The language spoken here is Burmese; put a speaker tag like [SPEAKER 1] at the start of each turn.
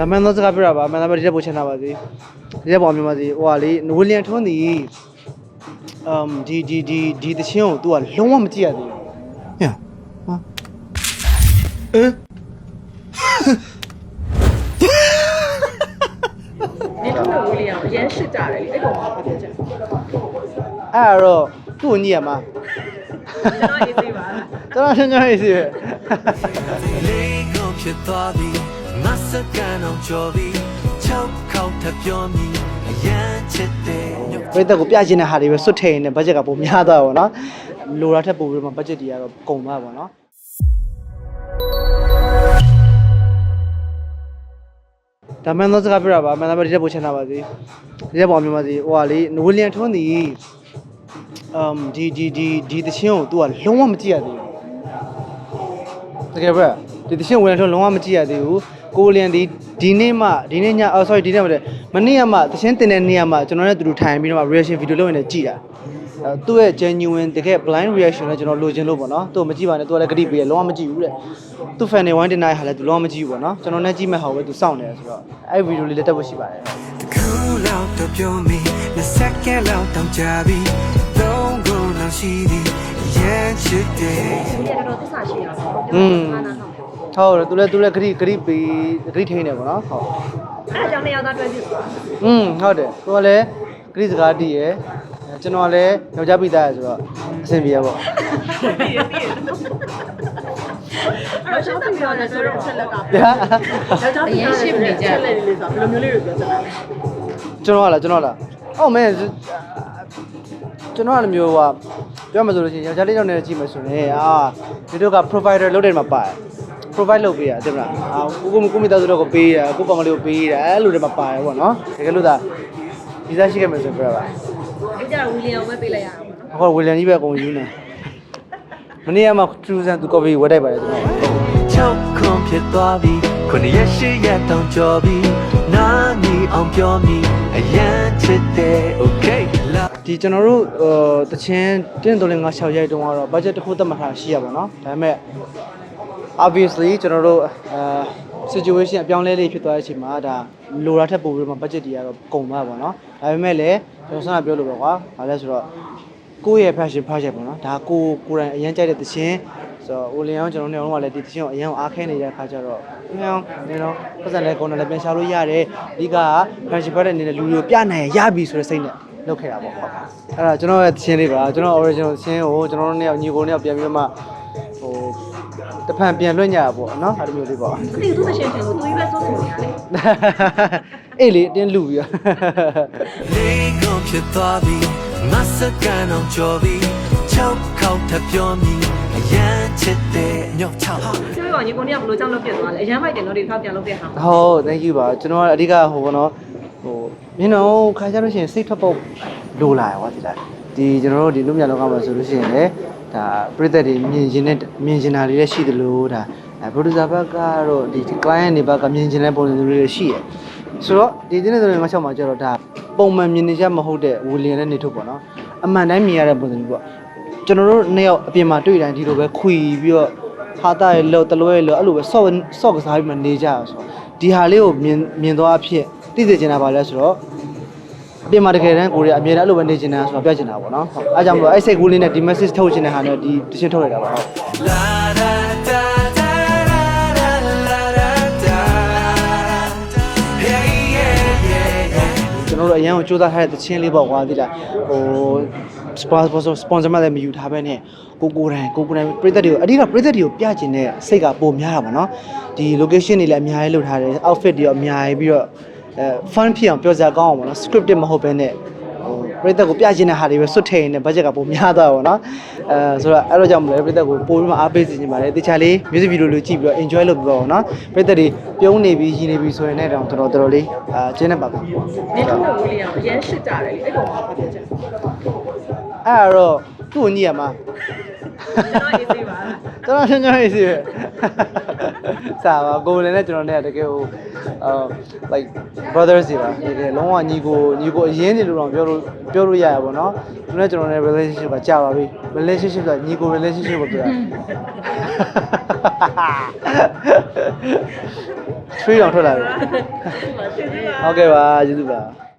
[SPEAKER 1] ဒါမှန်သောစကားပြောတာပါမှန်သားပဲဒီတက်ပို့ချင်တာပါစီဒီတက်ပေါ်မြန်မာစီဟိုဟာလေဝီလျံထွန်းဒီအမ်ဒီဒီဒီဒီတချင်းကို तू ကလုံးဝမကြည့်ရသေးဘူးဟဲ့ဟာအဲ
[SPEAKER 2] နင်တို့ကဝီလီယံအရင်ရှစ်ကြတယ်လေအဲ့ကောင်ကပြောချင်ကျွန်
[SPEAKER 1] အဲ့ဒါတော့သူ့ကိုညည့်ရမှာ
[SPEAKER 2] တော်ရေးသေးပါလား
[SPEAKER 1] ကျွန်တော်ရှင်းရှင်းရေးစီပဲ
[SPEAKER 3] လေးကုန်ဖြစ်သွားပြီ မဆကန်အောင်ကြော်ပြီချောက်ခေါက်ထပ်ပြောမိအရန်ချစ်တယ်ည
[SPEAKER 1] ပြိတ္တကိုပြချင်တဲ့ဟာတွေပဲစွတ်ထည့်ရင်လည်းဘတ်ဂျက်ကပုံများသွားပါဘောနော်လိုတာထက်ပိုပြီးတော့ဘတ်ဂျက်တွေကတော့ကုန်သွားပါဘောနော်ဒါမှန်သောစကားပြောတာပါမှန်သားပဲဒီတက်ပို့ချင်တာပါစီဒီတက်ပေါ်မြန်မာစီဟိုဟာလေဝီလျံထွန်းဒီအမ်ဒီဒီဒီဒီတချင်းကို तू ကလုံးဝမကြည့်ရသေးဘူးတကယ်ပဲဒီတချင်းဝီလျံထွန်းလုံးဝမကြည့်ရသေးဘူး ကိုလျံဒီဒီနေ့မှဒီနေ့ညအော် sorry ဒီနေ့မဟုတ်မနေ့ကမှတချင်းတင်တဲ့နေ့ကမှကျွန်တော်နဲ့တူတူထိုင်ပြီးတော့မှ reaction video လုပ်နေကြည့်တာအဲသူ့ရဲ့ genuine တကယ် blind reaction လည်းကျွန်တော်လိုချင်လို့ပေါ့နော်သူ့မကြည့်ပါနဲ့သူကလည်းဂရိပေးရလုံးဝမကြည့်ဘူးတဲ့သူ့ fan တွေဝိုင်းတင်နိုင်ဟာလည်းသူလုံးဝမကြည့်ဘူးပေါ့နော်ကျွန်တော်နဲ့ကြည့်မဲ့ဟာကိုပဲသူစောင့်နေတယ်ဆိုတော့အဲ့ video လေးလည်းတက်ဖို့ရှိပါတယ်
[SPEAKER 3] ခုလောက်တော့ပြောမိနှစ်စက္ကန့်လောက်တောင်ကြာပြီသုံးခုလောက်ရှိသည်အရန်ချစ်တယ်
[SPEAKER 2] ဝီလီယံတော်တော်သစ္စာရှိရအောင်
[SPEAKER 1] อืม
[SPEAKER 2] နာနာ ဟုတ်
[SPEAKER 1] ဟုတ်တယ်သူလည်းသူလည်းဂရိဂရိပေးဂရိထိန်းတယ်ပေါ့နော်ဟုတ်
[SPEAKER 2] အဲ့ဒါကြောင့်လည်းရောက်သားတွဲပြစ်သွား
[SPEAKER 1] อืมဟုတ်တယ်သူကလည်းဂရိစကားတည်ရယ်အဲကျွန်တော်ကလည်းယောက်ျားပိသားရယ်ဆိုတော့အဆင်ပြေရပေါ့
[SPEAKER 2] အဲ့တော့ရှောင်းပြောတယ်ဆိုတော့ဆက်လက်က
[SPEAKER 1] ဗျာ
[SPEAKER 2] အရင်ရှစ်နေကြတယ်လေဆိုဘယ်လိုမျိုးလေးတွေပြောချင်လဲ
[SPEAKER 1] ကျွန်တော်ကလားကျွန်တော်လားဟုတ်မဲကျွန်တော်ကလည်းမျိုးကပြောမှဆိုလို့ရှိရင်ယောက်ျားလေးယောက်နဲ့ကြည့်မှဆိုရင်အာဒီတို့က provider လုပ်တယ်မှာပါတယ် provide လုပ်ပေးရတဲ့မလားအာကိုကိုကိုမိသားစုတော့ကိုပေးရကိုကောင်ကလေးကိုပေးရအဲ့လိုတွေမှာပါတယ်ပေါ့နော်တကယ်လို့သာဒီစားရှိခဲ့မယ်ဆိုပြရပါ
[SPEAKER 2] အဲ့ကြဝီလီယံပဲပေးလိုက်ရအောင်ပေါ့နော်
[SPEAKER 1] အခုဝီလန်ကြီးပဲအကုန်ယူနေမနေ့ကမှ true ဆန်သူ coffee ဝယ်တိုက်ပါတယ်ကျွန်တော်
[SPEAKER 3] ချောက်ခွန်ဖြစ်သွားပြီခုနှစ်ရက်ရှိရက်တောင်ကြော်ပြီနာမီအောင်ပြောမိအရန်ချစ်တယ် okay လာ
[SPEAKER 1] ဒီကျွန်တော်တို့ဟိုတချင်းတင်းတိုလင်းငါ6ရိုက်တုန်းကတော့ budget တစ်ခုသတ်မှတ်ထားရှိရပါတော့ဒါပေမဲ့ obviously ကျွန်တော်တို့အာ situation အပြောင်းလဲလေးဖြစ်သွားတဲ့အချိန်မှာဒါလိုတာထက်ပိုပြီးတော့ budget တွေကတော့ကုန်သွားပါတော့ဒါပေမဲ့လည်းကျွန်တော်ဆန္ဒပြောလို့ပဲကွာဘာလဲဆိုတော့ကိုယ့်ရဲ့ passion project ပေါ့နော်ဒါကိုကိုယ်တိုင်အရင်ကြိုက်တဲ့တချင်းဆိုတော့ဦးလျောင်းကျွန်တော်တို့ကလည်းဒီတချင်းကိုအရင်အားခဲနေတဲ့အခါကျတော့ဦးလျောင်းနေတော့ပတ်စံလည်းကုန်တယ်လည်းပြန်ရှာလို့ရတယ်အဓိက passion project အနေနဲ့လူတွေကိုပြနိုင်ရရပြီဆိုတဲ့စိတ်နဲ့လုပ်ခဲ့တာပေါ့ဟုတ်အဲ့ဒါကျွန်တော်ရဲ့တချင်းလေးပါကျွန်တော် original တချင်းကိုကျွန်တော်တို့နှစ်ယောက်ညီကိုနှစ်ယောက်ပြန်ပြီးတော့မှဟို တဖန်ပြန်လွှင့်ကြရပေါ့နော်အဲ့လိုမျိုးလေးပေါ့
[SPEAKER 2] ဒီသူမရှင်းချင်ဘူးသူကြီးပဲစိုးစိုးနေရတယ်
[SPEAKER 1] အေးလေအတင်းလူပြီးတော့
[SPEAKER 3] လေးကုန်ဖြစ်သွားပြီမဆကန်အောင်ကြော်ပြီချောက်ခေါက်ထပ်ပြောမိအရန်ချစ်တယ်ညော့ချောက်
[SPEAKER 2] ကျွေးကောင်ညီကိုနေကဘလို့ကြောင့်လုပ်ပြစ်သွားလဲအရန်မိုက်တယ်နော်ဒီခါပြန်လုပ်တဲ့ဟာ
[SPEAKER 1] ဟုတ် thank you ပါကျွန်တော်ကအဓိကဟိုဘောနော်ဟိုမင်းတို့ခါကြလို့ရှိရင်စိတ်ထွက်ပုတ်လိုလာရောဒီလားဒီကျွန်တော်တို့ဒီလူမြလောကမှာဆိုလို့ရှိရင်လေ ဒါပြည်သက်တွေမြင်ရင်နဲ့မြင်ကျင်တာတွေလည်းရှိသလိုဒါအဲ producer ဘက်ကတော့ဒီ client တွေဘက်ကမြင်ကျင်တဲ့ပုံစံတွေလည်းရှိရယ်ဆိုတော့ဒီဒီနေ့ဆိုရင်ငါချက်မှာကျတော့ဒါပုံမှန်မြင်နေကြမဟုတ်တဲ့ဝီလီယံနဲ့နေထုတ်ပေါ့နော်အမှန်တိုင်းမြင်ရတဲ့ပုံစံမျိုးပေါ့ကျွန်တော်တို့နှစ်ယောက်အပြင်မှာတွေ့တိုင်းဒီလိုပဲခွီပြီးတော့ဟာတာရဲ့လို့တလွဲရဲ့လို့အဲ့လိုပဲဆော့ဆော့ကစားပြီးမှနေကြရဆိုတော့ဒီဟာလေးကိုမြင်မြင်သွားအဖြစ်သိစေချင်တာပါလဲဆိုတော့အ ပြင်မှာတကယ်တမ်းကိုရီးယားအမြဲတမ်းအဲ့လိုပဲနေချင်တာဆိုတော့ပြချင်တာပေါ့နော်ဟုတ်အဲကြောင့်မလို့အဲ့စိတ်ကူးလေးနဲ့ဒီ message ထုတ်ချင်တဲ့ဟာနဲ့ဒီတရှင်းထုတ်ရတာပါဟုတ်
[SPEAKER 3] လာလာတာတာလာလာလာတာ Hey yeah yeah yeah
[SPEAKER 1] ကျွန်တော်တို့အရန်ကိုစူးစမ်းထားတဲ့သချင်းလေးပေါ့ကွာသိလားဟို sponsor sponsor မှလည်းမယူထားပဲနဲ့ကိုကိုယ်တိုင်ကိုကိုယ်တိုင်ပြည်သက်တွေကိုအဓိကပြည်သက်တွေကိုပြချင်တဲ့စိတ်ကပိုများတာပေါ့နော်ဒီ location တွေလည်းအများကြီးလုပ်ထားတယ် outfit တွေရောအများကြီးပြီးတော့ အဲ fun ဖြစ်အောင်ပြောစရာကောင်းအောင်ပေါ့နော် scripted မဟုတ်ဘဲနဲ့ဟိုပြည်သက်ကိုပြချင်တဲ့ဟာတွေပဲစွတ်ထည့်ရင်လည်း budget ကပိုများသွားတာပေါ့နော်အဲဆိုတော့အဲ့တော့ကြောင့်မလဲပြည်သက်ကိုပိုပြီးမှအားပေးစီချင်ပါတယ်တခြားလေး music video လေးကြည့်ပြီးတော့ enjoy လုပ်ပြီးတော့ပေါ့နော်ပြည်သက်တွေပြုံးနေပြီးရည်နေပြီးဆိုရင်လည်းတော့တော်တော်တော်တော်လေးအာကျင်းနေပါပြီ
[SPEAKER 2] နင်တို့ကဝီလီယံအရင်ရှစ်ကြတယ်လေအဲ့ကောင်ကပြောချင်
[SPEAKER 1] အဲ့ဒါတော့သူ့ကိုညည့်ရမှာ
[SPEAKER 2] ကျွန်တော်ရေးသေးပါလား
[SPEAKER 1] ကျွန်တော်ရှင်းရှင်းရေးစီပဲ စာပါကိုယ်လည်းနဲ့ကျွန်တော်နဲ့တကယ်ဟို uh like brothers တွေပါတကယ်လုံးဝညီကိုညီကိုအရင်နေလို့တော့ပြောလို့ပြောလို့ရရပါတော့သူနဲ့ကျွန်တော်နဲ့ relationship ကကြာပါပြီ relationship ဆိုတာညီကို relationship ကိုပြောတာ3တော့ထွက်လာပြီ
[SPEAKER 2] ကျေးဇူးပါ
[SPEAKER 1] ဟုတ်ကဲ့ပါကျေးဇူးပါ